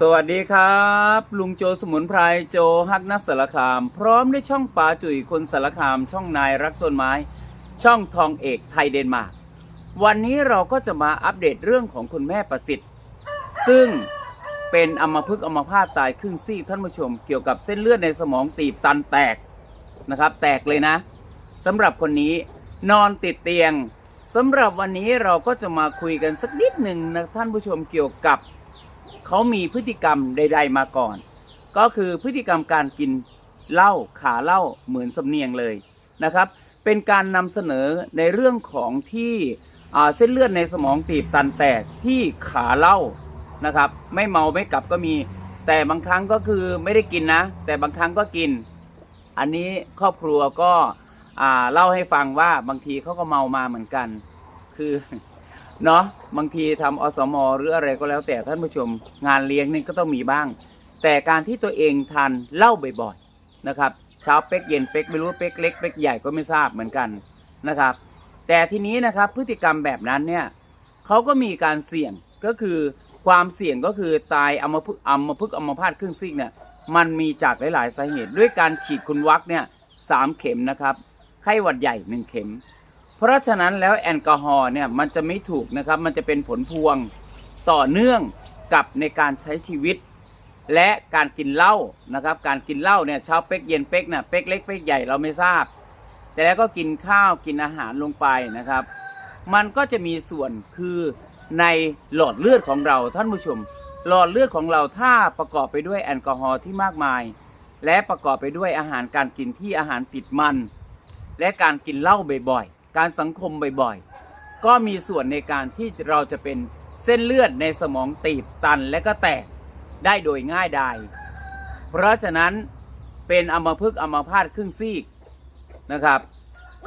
สวัสดีครับ ลุงโจสมุนไพรโจฮักนักสารคาม พร้อมด้วยช่องปาจุ๋ยคนสารคาม ช่องนายรักต้นไม้ ช่องทองเอกไทยเดนมาร์กวันนี้เราก็จะมาอัปเดตเรื่องของคุณแม่ประสิทธิ์ ซึ่งเป็นอมพฤกอมพาตตายครึ่งซีกท่านผู้ชม เกี่ยวกับเส้นเลือดในสมองตีบตันแตกนะครับ แตกเลยนะสำหรับคนนี้นอนติดเตียงสำหรับวันนี้เราก็จะมาคุยกันสักนิดหนึ่งนะท่านผู้ชมเกี่ยวกับ เขามีพฤติกรรมใด ๆมาก่อน ก็คือพฤติกรรมการกินเหล้าขาเหล้าเหมือนสำเนียงเลยนะครับ เป็นการนำเสนอในเรื่องของที่เส้นเลือดในสมองตีบตันแตกที่ขาเหล้านะครับ ไม่เมาไม่กลับก็มี แต่บางครั้งก็คือไม่ได้กินนะ แต่บางครั้งก็กิน อันนี้ครอบครัวก็เล่าให้ฟังว่าบางทีเขาก็เมามาเหมือนกัน คือ เนาะบางทีทำอสมหรืออะไรก็แล้วแต่ท่านผู้ชมงานเลี้ยงนี่ก็ต้องมีบ้าง แต่การที่ตัวเองทานเหล้าบ่อยๆนะครับเช้าเป๊กเย็นเป๊กไม่รู้เป๊กเล็กเป๊กใหญ่ก็ไม่ทราบเหมือนกันนะครับ แต่ทีนี้นะครับพฤติกรรมแบบนั้นเนี่ยเขาก็มีการเสี่ยงก็คือความเสี่ยงก็คือตายอัมพฤกษ์อัมพฤกษ์อัมพาตครึ่งซีกเนี่ยมันมีจากหลาย ๆ สาเหตุ ด้วยการฉีดคุณวัคเนี่ยสามเข็มนะครับไข้หวัดใหญ่หนึ่งเข็ม เพราะฉะนั้นแล้วแอลกอฮอล์เนี่ยมันจะไม่ถูกนะครับ มันจะเป็นผลพวงต่อเนื่องกับในการใช้ชีวิต และการกินเหล้านะครับ การกินเหล้าเนี่ยเช้าเป๊กเย็นเป๊กเนี่ยเป๊กเล็กเป๊กใหญ่เราไม่ทราบ แต่แล้วก็กินข้าวกินอาหารลงไปนะครับ มันก็จะมีส่วนคือในหลอดเลือดของเราท่านผู้ชม หลอดเลือดของเราถ้าประกอบไปด้วยแอลกอฮอล์ที่มากมาย และประกอบไปด้วยอาหารการกินที่อาหารติดมัน และการกินเหล้าบ่อย การสังคมบ่อยๆ ก็มีส่วนในการที่เราจะเป็นเส้นเลือดในสมองตีบตันและก็แตกได้โดยง่ายดายเพราะฉะนั้นเป็นอมพฤกอมพาตครึ่งซีกนะครับ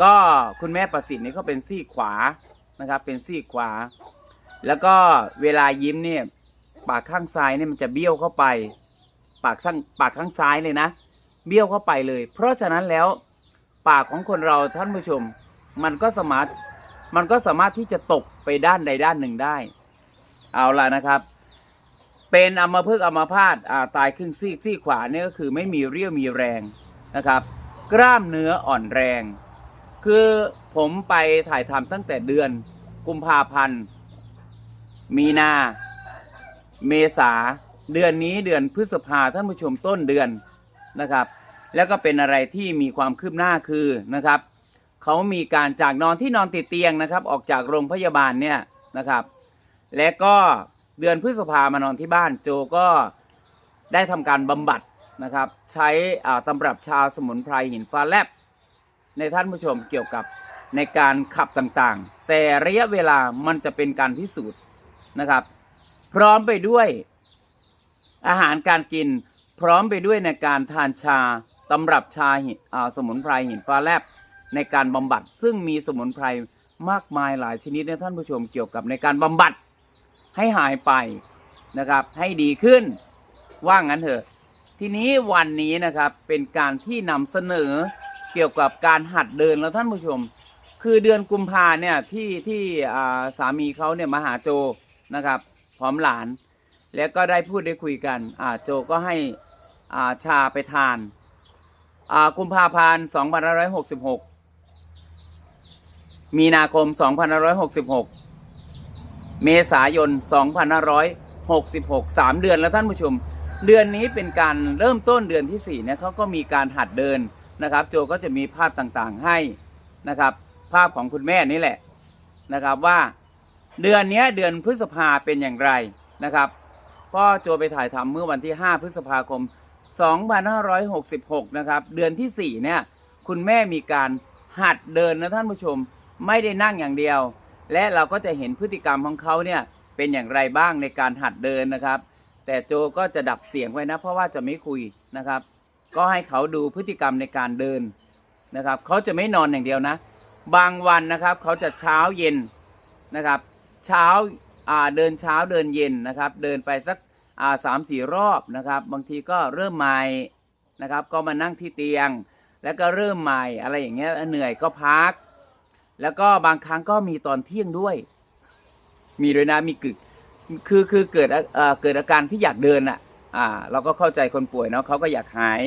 ก็คุณแม่ประสิทธิ์นี่เขาเป็นซีกขวานะครับ เป็นซีกขวา แล้วก็เวลายิ้มเนี่ยปากข้างซ้ายเนี่ยมันจะเบี้ยวเข้าไป ปากข้างปากข้างซ้ายเลยนะ เบี้ยวเข้าไปเลย เพราะฉะนั้นแล้วปากของคนเราท่านผู้ชม มันก็สามารถมันก็สามารถที่จะตกไปด้านใดด้านหนึ่งได้ เอาล่ะนะครับ เป็นอัมพฤกษ์อัมพาตอ่าตายครึ่งซีกซีกขวาเนี่ยก็คือไม่มีเรี่ยวมีแรงนะครับ กล้ามเนื้ออ่อนแรง คือผมไปถ่ายทำตั้งแต่เดือน กุมภาพันธ์ มีนา เมษาเดือนนี้เดือนพฤษภาท่านผู้ชมต้นเดือนนะครับ แล้วก็เป็นอะไรที่มีความคืบหน้าคือนะครับ เขามีการจากนอนที่นอนติดเตียงนะครับ ออกจากโรงพยาบาลเนี่ยนะครับ และก็เดือนพฤษภามานอนที่บ้านโจก็ได้ทำการบำบัดนะครับ ใช้ตำรับชาสมุนไพรหินฟ้าแลบในท่านผู้ชมเกี่ยวกับในการขับต่างๆ แต่ระยะเวลามันจะเป็นการพิสูจน์นะครับ พร้อมไปด้วยอาหารการกินพร้อมไปด้วยในการทานชาตำรับชาสมุนไพรหินฟ้าแลบ ในการบำบัด ซึ่งมีสมุนไพรมากมายหลายชนิดนะท่านผู้ชมเกี่ยวกับในการบำบัดให้หายไปนะครับ ให้ดีขึ้นว่างั้นเถอะ ทีนี้วันนี้นะครับเป็นการที่นำเสนอเกี่ยวกับการหัดเดินแล้วท่านผู้ชม คือเดือนกุมภาเนี่ยที่ที่สามีเขาเนี่ยมาหาโจนะครับพร้อมหลาน แล้วก็ได้พูดได้คุยกันอ่าโจก็ให้อ่าชาไปทานอ่ากุมภาพันธ์2566 มีนาคม 2566 เมษายน 2566 3 เดือนแล้วท่านผู้ชม เดือนนี้เป็นการเริ่มต้นเดือนที่4เนี่ยเขาก็มีการหัดเดินนะครับ โจก็จะมีภาพต่างๆให้นะครับ ภาพของคุณแม่นี่แหละนะครับว่าเดือนนี้เดือนพฤษภาเป็นอย่างไรนะครับพ่อโจไปถ่ายทำเมื่อวันที่ 5 พฤษภาคม 2566 นะครับ เดือนที่ 4 เนี่ย คุณแม่มีการหัดเดินนะท่านผู้ชม ไม่ได้นั่งอย่างเดียว และเราก็จะเห็นพฤติกรรมของเขาเนี่ยเป็นอย่างไรบ้างในการหัดเดินนะครับ แต่โจก็จะดับเสียงไว้นะ เพราะว่าจะไม่คุยนะครับ ก็ให้เขาดูพฤติกรรมในการเดินนะครับเขาจะไม่นอนอย่างเดียวนะ บางวันนะครับเขาจะเช้าเย็นนะครับ เช้าเดินเช้าเดินเย็นนะครับ เดินไปสักสามสี่รอบนะครับ บางทีก็เริ่มใหม่นะครับ ก็มานั่งที่เตียง แล้วก็เริ่มใหม่อะไรอย่างเงี้ยเหนื่อยก็พัก แล้วก็บางครั้งก็มีตอนเที่ยงด้วย มีด้วยนะมีกึกคือคือเกิดเอ่อเกิดอาการที่อยากเดินอะ อ่า เราก็เข้าใจคนป่วยเนาะเขาก็อยากหาย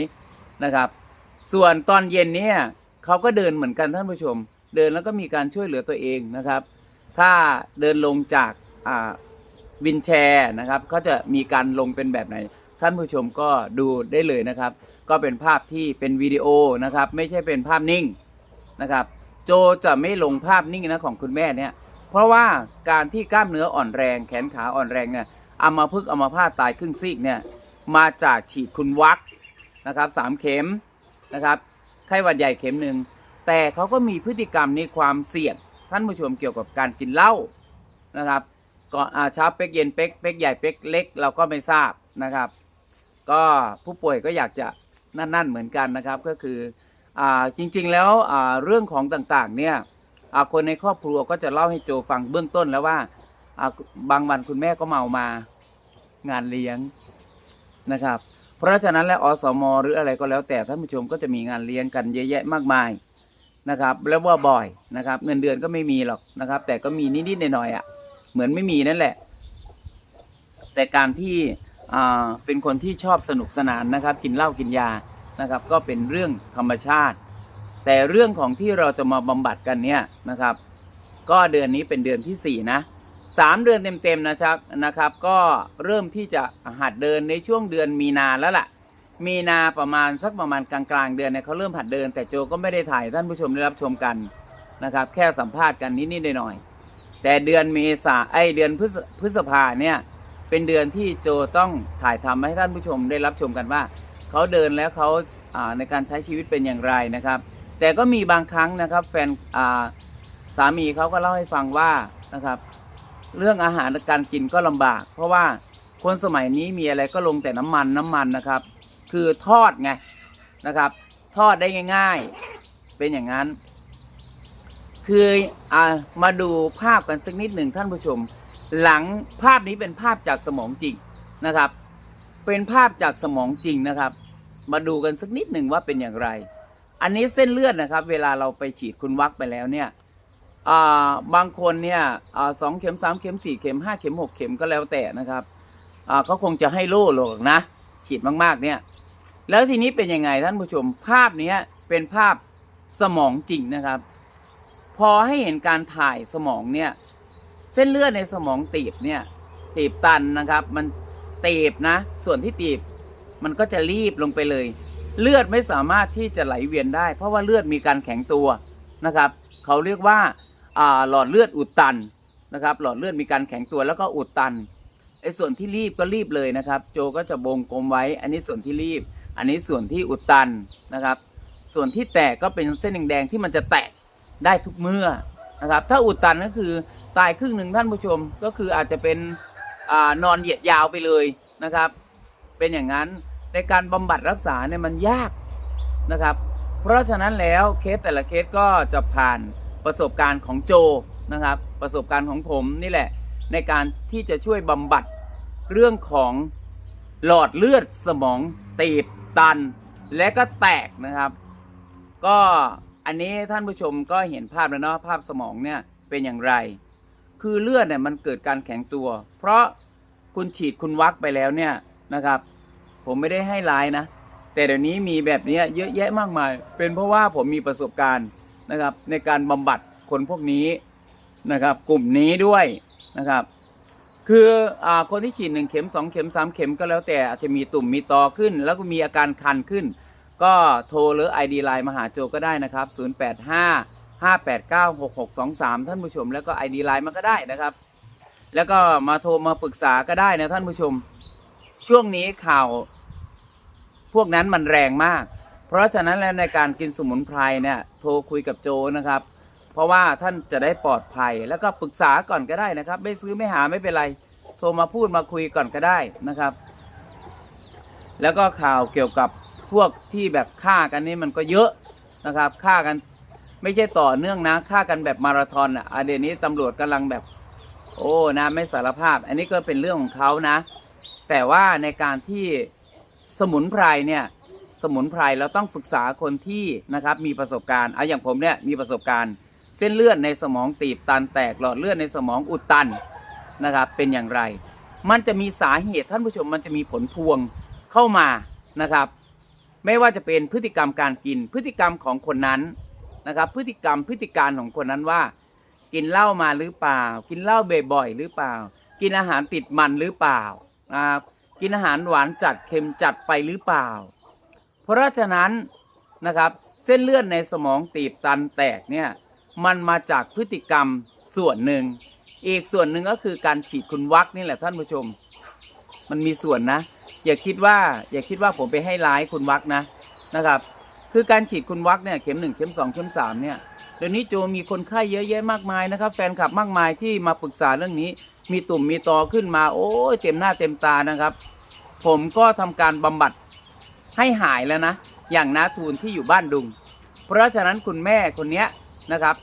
นะครับ ส่วนตอนเย็นเนี่ยเขาก็เดินเหมือนกันท่านผู้ชม เดินแล้วก็มีการช่วยเหลือตัวเองนะครับ ถ้าเดินลงจากอ่าวินแชร์นะครับเขาจะมีการลงเป็นแบบไหน ท่านผู้ชมก็ดูได้เลยนะครับ ก็เป็นภาพที่เป็นวิดีโอนะครับ ไม่ใช่เป็นภาพนิ่งนะครับ โจจะไม่ลงภาพนิ่งนะของคุณแม่เนี่ย เพราะว่าการที่กล้ามเนื้ออ่อนแรงแขนขาอ่อนแรงเนี่ยอัมาพึกอัมาพาตตายครึ่งซีกเนี่ยมาจากฉีดคุณวักนะครับสามเข็มนะครับไข้หวัดใหญ่เข็มหนึ่งแต่เขาก็มีพฤติกรรมในความเสี่ยงท่านผู้ชมเกี่ยวกับการกินเหล้านะครับก่อนอาเช้าเป๊กเย็นเป๊กเป๊กใหญ่เป๊กเล็กเราก็ไม่ทราบนะครับ ก็ผู้ป่วยก็อยากจะนั่นๆเหมือนกันนะครับก็คือ จริงๆแล้วเรื่องของต่างๆเนี่ยคนในครอบครัวก็จะเล่าให้โจฟังเบื้องต้นแล้วว่าบางวันคุณแม่ก็เมามางานเลี้ยงนะครับ เพราะฉะนั้นแล้วอสมหรืออะไรก็แล้วแต่ท่านผู้ชมก็จะมีงานเลี้ยงกันเยอะแยะมากมายนะครับ แล้วว่าบ่อยนะครับ เงินเดือนก็ไม่มีหรอกนะครับ แต่ก็มีนิดๆหน่อยๆอะเหมือนไม่มีนั่นแหละ แต่การที่เป็นคนที่ชอบสนุกสนานนะครับ กินเหล้ากินยา นะครับก็เป็นเรื่องธรรมชาติ แต่เรื่องของที่เราจะมาบำบัดกันเนี่ยนะครับ ก็เดือนนี้เป็นเดือนที่สี่นะสามเดือนเต็มๆนะครับนะครับ ก็เริ่มที่จะหัดเดินในช่วงเดือนมีนาแล้วล่ะ มีนาประมาณสักประมาณกลางๆ เดือนเนี่ยเขาเริ่มหัดเดิน แต่โจก็ไม่ได้ถ่ายท่านผู้ชมได้รับชมกันนะครับ แค่สัมภาษณ์กันนิดๆหน่อยๆแต่เดือนเมษาไอเดือนพฤษภาเนี่ยเป็นเดือนที่โจต้องถ่ายทำให้ท่านผู้ชมได้รับชมกันว่า เขาเดินแล้วเขาในการใช้ชีวิตเป็นอย่างไรนะครับ แต่ก็มีบางครั้งนะครับแฟนสามีเขาก็เล่าให้ฟังว่านะครับ เรื่องอาหารการกินก็ลำบาก เพราะว่าคนสมัยนี้มีอะไรก็ลงแต่น้ำมันน้ำมันนะครับ คือทอดไงนะครับ ทอดได้ง่าย ๆเป็นอย่างนั้น คืออมาดูภาพกันสักนิดหนึ่งท่านผู้ชม หลังภาพนี้เป็นภาพจากสมองจริงนะครับ เป็นภาพจากสมองจริงนะครับ มาดูกันสักนิดหนึ่งว่าเป็นอย่างไร อันนี้เส้นเลือดนะครับ เวลาเราไปฉีดคุณวักไปแล้วเนี่ยบางคนเนี่ยอสองเข็มสามเข็มสี่เข็มห้าเข็มหกเข็มก็แล้วแต่นะครับเขาคงจะให้โล่หรอกนะ ฉีดมากๆเนี่ย แล้วทีนี้เป็นยังไงท่านผู้ชม ภาพนี้เป็นภาพสมองจริงนะครับ พอให้เห็นการถ่ายสมองเนี่ย เส้นเลือดในสมองตีบเนี่ยตีบตันนะครับ มันตีบนะ ส่วนที่ตีบ มันก็จะรีบลงไปเลย เลือดไม่สามารถที่จะไหลเวียนได้ เพราะว่าเลือดมีการแข็งตัวนะครับ เขาเรียกว่าหลอดเลือดอุดตันนะครับ หลอดเลือดมีการแข็งตัวแล้วก็อุดตันไอ้ส่วนที่รีบก็รีบเลยนะครับ โจก็จะบงกลมไว้ อันนี้ส่วนที่รีบ อันนี้ส่วนที่อุดตันนะครับ ส่วนที่แตกก็เป็นเส้นแดงๆที่มันจะแตกได้ทุกเมื่อนะครับ ถ้าอุดตันก็คือตายครึ่งหนึ่งท่านผู้ชมก็คืออาจจะเป็นอนอนเหยียดยาวไปเลยนะครับ เป็นอย่างนั้น ในการบำบัดรักษาเนี่ยมันยากนะครับ เพราะฉะนั้นแล้วเคสแต่ละเคสก็จะผ่านประสบการณ์ของโจนะครับ ประสบการณ์ของผมนี่แหละ ในการที่จะช่วยบำบัดเรื่องของหลอดเลือดสมองตีบตัน และก็แตกนะครับ ก็อันนี้ท่านผู้ชมก็เห็นภาพแล้วเนาะภาพสมองเนี่ยเป็นอย่างไร คือเลือดเนี่ยมันเกิดการแข็งตัว เพราะคุณฉีดคุณวักไปแล้วเนี่ยนะครับ ผมไม่ได้ให้ร้ายนะ แต่เดี๋ยวนี้มีแบบนี้เยอะแยะมากมาย เป็นเพราะว่าผมมีประสบการณ์นะครับในการบำบัดคนพวกนี้นะครับ กลุ่มนี้ด้วยนะครับ คืออคนที่ฉีดหนึ่งเข็มสองเข็มสามเข็มก็แล้วแต่อาจจะมีตุ่มมีตอขึ้น แล้วก็มีอาการคันขึ้น ก็โทรหรือ ID ไลน์มาหาโจก็ได้นะครับ 085 589 6623 ท่านผู้ชม แล้วก็ ID ไลน์มาก็ได้นะครับ แล้วก็มาโทรมาปรึกษาก็ได้นะท่านผู้ชม ช่วงนี้ข่าวพวกนั้นมันแรงมาก เพราะฉะนั้นแล้วในการกินสมุนไพรเนี่ยโทรคุยกับโจนะครับ เพราะว่าท่านจะได้ปลอดภัยแล้วก็ปรึกษาก่อนก็ได้นะครับ ไม่ซื้อไม่หาไม่เป็นไร โทรมาพูดมาคุยก่อนก็ได้นะครับ แล้วก็ข่าวเกี่ยวกับพวกที่แบบฆ่ากันนี่มันก็เยอะนะครับฆ่ากันไม่ใช่ต่อเนื่องนะฆ่ากันแบบมาราธอนอะอะเดี๋ยวนี้ตำรวจกำลังแบบ โอ้นะไม่สารภาพ อันนี้ก็เป็นเรื่องของเขานะ แต่ว่าในการที่สมุนไพรเนี่ยสมุนไพรเราต้องปรึกษาคนที่นะครับมีประสบการณ์เอาอย่างผมเนี่ยมีประสบการณ์ เส้นเลือดในสมองตีบตันแตกหลอดเลือดในสมองอุดตันนะครับเป็นอย่างไร มันจะมีสาเหตุท่านผู้ชมมันจะมีผลพวงเข้ามานะครับ ไม่ว่าจะเป็นพฤติกรรมการกินพฤติกรรมของคนนั้นนะครับ พฤติกรรมพฤติการของคนนั้นว่า กินเหล้ามาหรือเปล่า กินเหล้าบ่อยๆหรือเปล่า กินอาหารติดมันหรือเปล่า กินอาหารหวานจัดเค็มจัดไปหรือเปล่า เพราะฉะนั้นนะครับเส้นเลือดในสมองตีบตันแตกเนี่ยมันมาจากพฤติกรรมส่วนหนึ่ง อีกส่วนหนึ่งก็คือการฉีดคุณวักนี่แหละท่านผู้ชม มันมีส่วนนะ อย่าคิดว่าอย่าคิดว่าผมไปให้ร้ายคุณวักนะนะครับ คือการฉีดคุณวักเนี่ยเข็มหนึ่งเข็มสองเข็มสามเนี่ยเดี๋ยวนี้โจมีคนไข้เยอะแยะมากมายนะครับ แฟนคลับมากมายที่มาปรึกษาเรื่องนี้ มีตุ่มมีตอขึ้นมา โอ้ยเต็มหน้าเต็มตานะครับ ผมก็ทำการบำบัดให้หายแล้วนะ อย่างนาทูลที่อยู่บ้านดุง เพราะฉะนั้นคุณแม่คนนี้นะครับ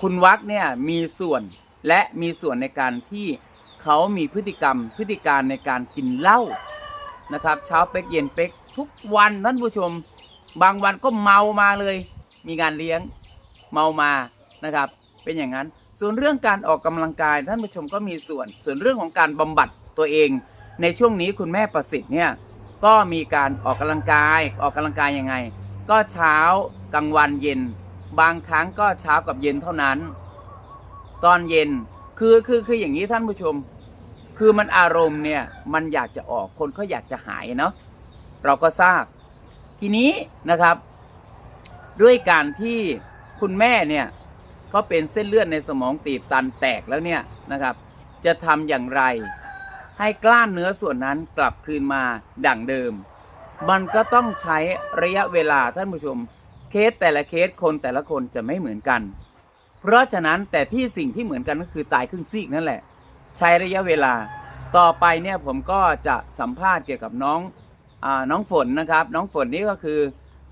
คุณวักเนี่ยมีส่วนและมีส่วนในการที่เขามีพฤติกรรม พฤติการในการกินเหล้านะครับ เช้าเป๊กเย็นเป๊กทุกวันท่านผู้ชม บางวันก็เมามาเลย มีงานเลี้ยงเมามานะครับ เป็นอย่างนั้น ส่วนเรื่องการออกกำลังกายท่านผู้ชมก็มีส่วน ส่วนเรื่องของการบำบัดตัวเอง ในช่วงนี้คุณแม่ประสิทธิ์เนี่ยก็มีการออกกำลังกายออกกำลังกายยังไง ก็เช้ากลางวันเย็น บางครั้งก็เช้ากับเย็นเท่านั้น ตอนเย็นคือคือคืออย่างนี้ท่านผู้ชม คือมันอารมณ์เนี่ยมันอยากจะออกคนเขาอยากจะหายเนาะเราก็ทราบทีนี้นะครับ ด้วยการที่คุณแม่เนี่ย เขาเป็นเส้นเลือดในสมองตีบตันแตกแล้วเนี่ยนะครับ จะทำอย่างไร ให้กล้ามเนื้อส่วนนั้นกลับคืนมาดั่งเดิม มันก็ต้องใช้ระยะเวลาท่านผู้ชม เคสแต่ละเคสคนแต่ละคนจะไม่เหมือนกัน เพราะฉะนั้นแต่ที่สิ่งที่เหมือนกันก็คือตายครึ่งซีกนั่นแหละ ใช้ระยะเวลา ต่อไปเนี่ยผมก็จะสัมภาษณ์เกี่ยวกับน้องอน้องฝนนะครับ น้องฝนนี่ก็คือ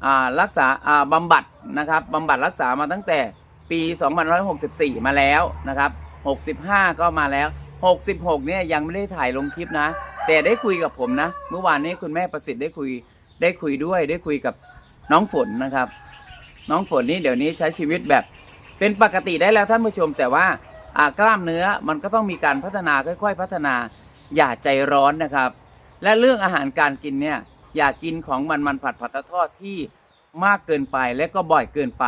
อรักษาอ่าบำบัดนะครับบำบัดรักษามาตั้งแต่ ปี 2564 มาแล้วนะครับ 65 ก็มาแล้ว 66 เนี่ยยังไม่ได้ถ่ายลงคลิปนะ แต่ได้คุยกับผมนะ เมื่อวานนี้คุณแม่ประสิทธิ์ได้คุยได้คุยด้วย ได้คุยกับน้องฝนนะครับ น้องฝนนี่เดี๋ยวนี้ใช้ชีวิตแบบเป็นปกติได้แล้วท่านผู้ชม แต่ว่าอ่ากล้ามเนื้อมันก็ต้องมีการพัฒนาค่อย ๆ พัฒนาอย่าใจร้อนนะครับ และเรื่องอาหารการกินเนี่ยอย่ากินของมันมันผัดผัดทอดที่มากเกินไปและก็บ่อยเกินไป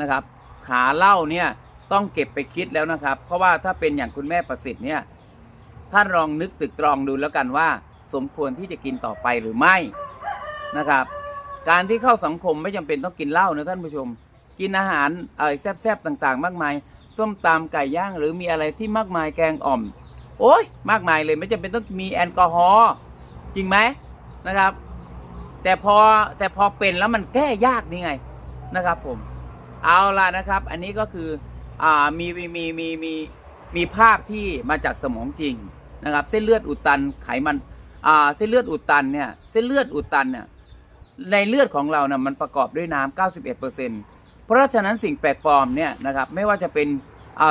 นะครับ ขาเหล้าเนี่ยต้องเก็บไปคิดแล้วนะครับ เพราะว่าถ้าเป็นอย่างคุณแม่ประสิทธิ์เนี่ยท่านลองนึกตึกตรองดูแล้วกันว่า สมควรที่จะกินต่อไปหรือไม่นะครับ การที่เข้าสังคมไม่จำเป็นต้องกินเหล้านะท่านผู้ชม กินอาหารเอ่อแซ่บๆต่างๆ มากมาย ส้มตำไก่ย่างหรือมีอะไรที่มากมายแกงอ่อม โอ้ยมากมายเลยไม่จำเป็นต้องมีแอลกอฮอล์จริงไหมนะครับ แต่พอแต่พอเป็นแล้วมันแก้ยากนี่ไงนะครับผม เอาล่ะนะครับ อันนี้ก็คืออ่ามีมีมีมีมีมีภาพที่มาจากสมองจริงนะครับ เส้นเลือดอุดตันไขมันอ่าเส้นเลือดอุดตันเนี่ยเส้นเลือดอุดตันเนี่ยในเลือดของเราเนี่ยมันประกอบด้วยน้ำ91%เพราะฉะนั้นสิ่งแปลกปลอมเนี่ยนะครับไม่ว่าจะเป็น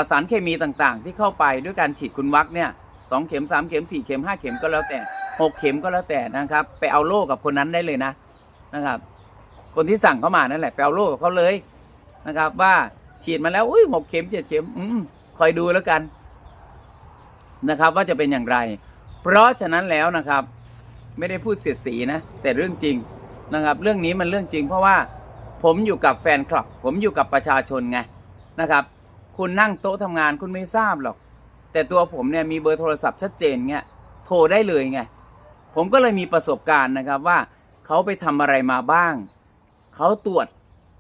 สารเคมีต่างๆ ที่เข้าไปด้วยการฉีดคุณวักเนี่ยสองเข็มสามเข็มสี่เข็มห้าเข็มก็แล้วแต่หกเข็มก็แล้วแต่นะครับ ไปเอาโล่กับคนนั้นได้เลยนะนะครับ คนที่สั่งเข้ามานั่นแหละไปเอาโล่กับเขาเลย นะครับ ว่าฉีดมาแล้วอุ้ยหกเข็มเจ็ดเข็มอืมคอยดูแล้วกันนะครับ ว่าจะเป็นอย่างไร เพราะฉะนั้นแล้วนะครับ ไม่ได้พูดเสียดสีนะ แต่เรื่องจริงนะครับ เรื่องนี้มันเรื่องจริง เพราะว่าผมอยู่กับแฟนคลับ ผมอยู่กับประชาชนไงนะครับ คุณนั่งโต๊ะทำงานคุณไม่ทราบหรอก แต่ตัวผมเนี่ยมีเบอร์โทรศัพท์ชัดเจนเงี้ยโทรได้เลยไงผมก็เลยมีประสบการณ์นะครับว่าเขาไปทำอะไรมาบ้าง เขาตรวจ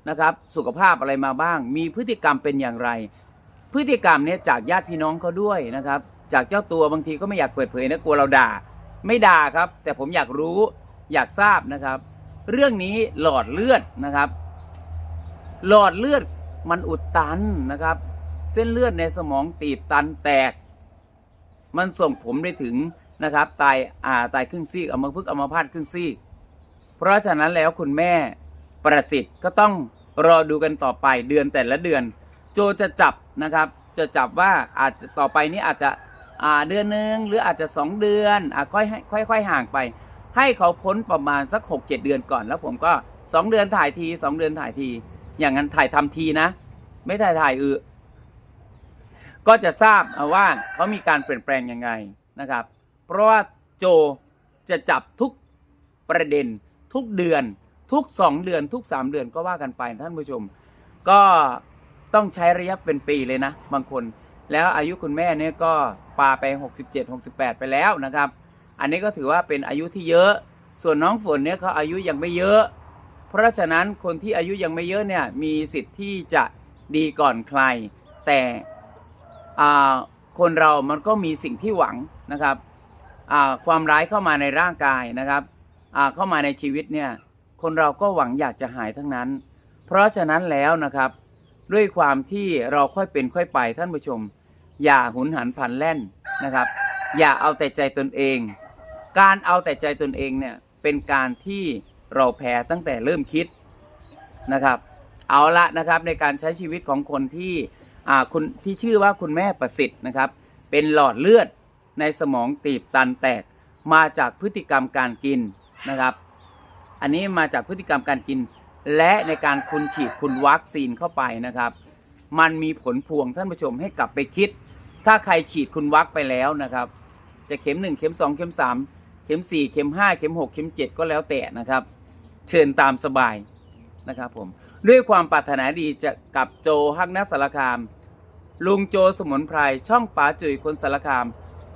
นะครับสุขภาพอะไรมาบ้าง มีพฤติกรรมเป็นอย่างไร พฤติกรรมเนี่ยจากญาติพี่น้องเขาด้วยนะครับ จากเจ้าตัวบางทีก็ไม่อยากเปิดเผยนะกลัวเราด่า ไม่ด่าครับ แต่ผมอยากรู้อยากทราบนะครับ เรื่องนี้หลอดเลือดนะครับ หลอดเลือดมันอุดตันนะครับ เส้นเลือดในสมองตีบตันแตก มันส่งผมได้ถึงนะครับตายอ่าตายครึ่งซีกเอามาพึกเอามาพาดครึ่งซีก เพราะฉะนั้นแล้วคุณแม่ ประสิทธิ์ก็ต้องรอดูกันต่อไปเดือนแต่ละเดือน โจจะจับนะครับ จะจับว่าอาจจะต่อไปนี้อาจจะเดือนหนึ่งหรืออาจจะสองเดือนอะค่อยค่อยๆห่างไป ให้เขาพ้นประมาณสักหกเจ็ดเดือนก่อนแล้วผมก็สองเดือนถ่ายทีสองเดือนถ่ายที อย่างนั้นถ่ายทำทีนะ ไม่ถ่ายถ่ายอือก็จะทราบว่าเขามีการเปลี่ยนแปลงยังไงนะครับ เพราะว่าโจจะจับทุกประเด็นทุกเดือน ทุก2เดือนทุก3เดือนก็ว่ากันไปท่านผู้ชม ก็ต้องใช้ระยะเป็นปีเลยนะ บางคน แล้วอายุคุณแม่เนี่ยก็ปาไป 67 68 ไปแล้วนะครับ อันนี้ก็ถือว่าเป็นอายุที่เยอะ ส่วนน้องฝนเนี่ยเขาอายุยังไม่เยอะ เพราะฉะนั้นคนที่อายุยังไม่เยอะเนี่ยมีสิทธิ์ที่จะดีก่อนใคร แต่คนเรามันก็มีสิ่งที่หวังนะครับความร้ายเข้ามาในร่างกายนะครับเข้ามาในชีวิตเนี่ย คนเราก็หวังอยากจะหายทั้งนั้น เพราะฉะนั้นแล้วนะครับ ด้วยความที่เราค่อยเป็นค่อยไปท่านผู้ชม อย่าหุนหันพันแล่นนะครับ อย่าเอาแต่ใจตนเอง การเอาแต่ใจตนเองเนี่ยเป็นการที่เราแพ้ตั้งแต่เริ่มคิดนะครับ เอาละนะครับในการใช้ชีวิตของคนที่อ่าคุณที่ชื่อว่าคุณแม่ประสิทธิ์นะครับ เป็นหลอดเลือดในสมองตีบตันแตกมาจากพฤติกรรมการกินนะครับ อันนี้มาจากพฤติกรรมการกิน และในการคุณฉีดคุณวัคซีนเข้าไปนะครับ มันมีผลพวงท่านผู้ชมให้กลับไปคิด ถ้าใครฉีดคุณวัคไปแล้วนะครับ จะเข็มหนึ่งเข็มสองเข็มสามเข็มสี่เข็มห้าเข็มหกเข็มเจ็ดก็แล้วแต่นะครับ เชิญตามสบายนะครับผมด้วยความปรารถนาดีจะกับโจฮักนักสารคาม ลุงโจสมุนไพรช่องป๋าจุ๋ยคนสารคาม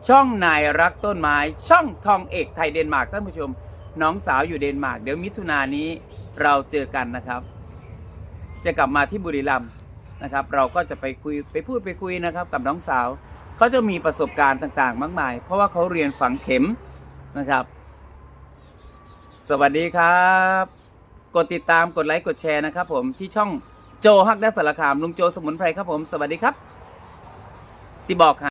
ช่องนายรักต้นไม้ ช่องทองเอกไทยเดนมาร์กท่านผู้ชม น้องสาวอยู่เดนมาร์กเดี๋ยวมิถุนายนนี้เราเจอกันนะครับ จะกลับมาที่บุรีรัมย์นะครับ เราก็จะไปคุยไปพูดไปคุยนะครับ กับน้องสาวเขาจะมีประสบการณ์ต่างๆ มากมาย เพราะว่าเขาเรียนฝังเข็มนะครับ สวัสดีครับ กดติดตามกดไลค์กดแชร์นะครับ ผมที่ช่องโจฮักดัสสารคามลุงโจสมุนไพรครับผม สวัสดีครับสิบอกหา